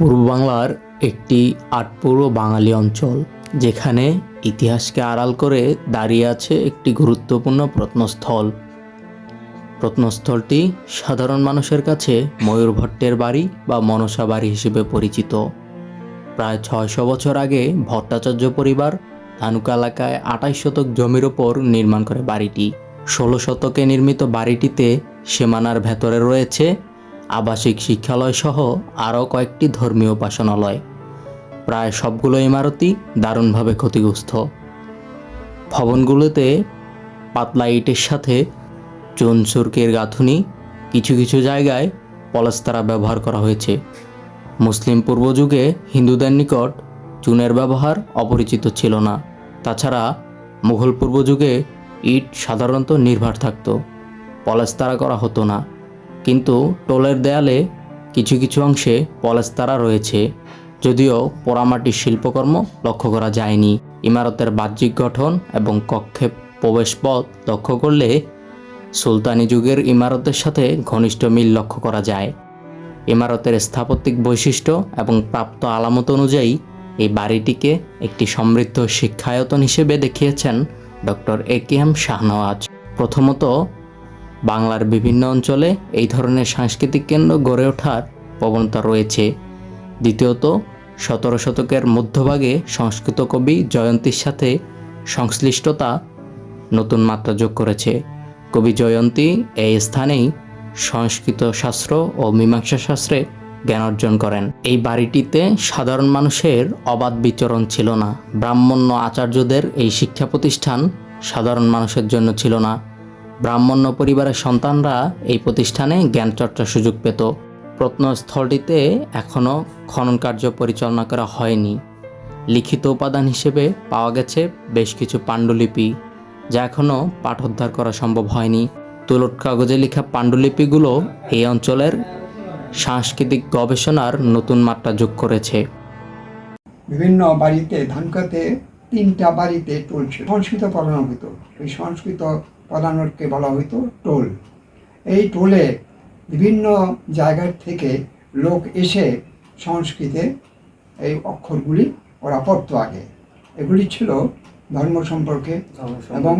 পূর্ব বাংলার একটি আটপুরো বাঙালি অঞ্চল, যেখানে ইতিহাসকে আড়াল করে দাঁড়িয়ে আছে একটি গুরুত্বপূর্ণ প্রত্নস্থল। প্রত্নস্থলটি সাধারণ মানুষের কাছে ময়ূরভট্টের বাড়ি বা মনসা বাড়ি হিসেবে পরিচিত। প্রায় ছয়শো বছর আগে ভট্টাচার্য পরিবার ধানুকা এলাকায় আঠাইশ শতক জমির ওপর নির্মাণ করে বাড়িটি। ষোলো শতকে নির্মিত বাড়িটিতে সীমানার ভেতরে রয়েছে আবাসিক শিক্ষালয় সহ আরও কয়েকটি ধর্মীয় উপাসনালয়। প্রায় সবগুলো ইমারতই দারুণভাবে ক্ষতিগ্রস্ত। ভবনগুলোতে পাতলা ইটের সাথে চুন সুরকের গাঁথুনি, কিছু কিছু জায়গায় পলস্তারা ব্যবহার করা হয়েছে। মুসলিম পূর্বযুগে হিন্দুদের নিকট চুনের ব্যবহার অপরিচিত ছিল না। তাছাড়া মুঘল পূর্বযুগে ইট সাধারণত নির্ভর থাকত। পলেস্তারা করা হতো না। কিন্তু টোলের দেয়ালে কিছু কিছু অংশে পলেস্তারা রয়েছে। যদিও পোড়ামাটির শিল্পকর্ম লক্ষ্য করা যায়নি। ইমারতের বাহ্যিক গঠন এবং কক্ষে প্রবেশপথ লক্ষ্য করলে সুলতানি যুগের ইমারতের সাথে ঘনিষ্ঠ মিল লক্ষ্য করা যায়। ইমারতের স্থাপত্যিক বৈশিষ্ট্য এবং প্রাপ্ত আলামত অনুযায়ী এই বাড়িটিকে একটি সমৃদ্ধ শিক্ষায়তন হিসেবে দেখিয়েছেন doctor A K M Shahnawaz. প্রথমত বাংলার বিভিন্ন অঞ্চলে এই ধরনের সাংস্কৃতিক কেন্দ্র গড়ে ওঠার প্রবণতা রয়েছে। দ্বিতীয়ত, সতেরো শতকের মধ্যভাগে সংস্কৃত কবি জয়ন্তীর সাথে সংশ্লিষ্টতা নতুন মাত্রা যোগ করেছে। কবি জয়ন্তী এই স্থানেই সংস্কৃত শাস্ত্র ও মীমাংসা শাস্ত্রে জ্ঞান অর্জন করেন। এই বাড়িটিতে সাধারণ মানুষের অবাধ বিচরণ ছিল না। ব্রাহ্মণ্য আচার্যদের এই শিক্ষা প্রতিষ্ঠান সাধারণ মানুষের জন্য ছিল না। ব্রাহ্মণ্য পরিবারের সন্তানরা এই প্রতিষ্ঠানে জ্ঞান চর্চার সুযোগ পেত। প্রত্নস্থলটিতে এখনও খনন কার্য পরিচালনা করা হয়নি। লিখিত উপাদান হিসেবে পাওয়া গেছে বেশ কিছু পাণ্ডুলিপি, যা এখনও পাঠোদ্ধার করা সম্ভব হয়নি। তুলট কাগজে লেখা পাণ্ডুলিপিগুলো এই অঞ্চলের সাংস্কৃতিক গবেষণার নতুন মাত্রা যোগ করেছে। বিভিন্ন বাড়িতে ধানকাতে তিনটা বাড়িতে টোল ছিল সংস্কৃত পড়ানো হতো। সংস্কৃত পড়ানোরকে বলা হতো টোল। এই টোলে বিভিন্ন জায়গার থেকে লোক এসে সংস্কৃতে এই অক্ষরগুলি ওরা পড়তো আগে। এগুলি ছিল ধর্ম সম্পর্কে এবং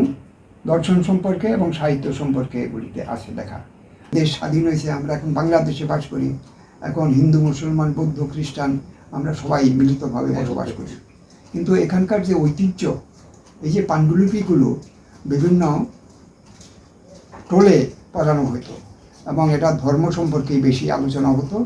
দর্শন সম্পর্কে এবং সাহিত্য সম্পর্কে এগুলিতে আছে লেখা। দেশ স্বাধীন হয়েছে আমরা এখন বাংলাদেশে বাস করি। এখন হিন্দু মুসলমান বৌদ্ধ খ্রিস্টান আমরা সবাই মিলিতভাবে বসবাস করি। কিন্তু এখানকার যে ঐতিহ্য এই যে পাণ্ডুলিপিগুলো বিভিন্ন টোলে পাঠানো হতো এবং এটা ধর্ম সম্পর্কে বেশি আলোচনা হতো।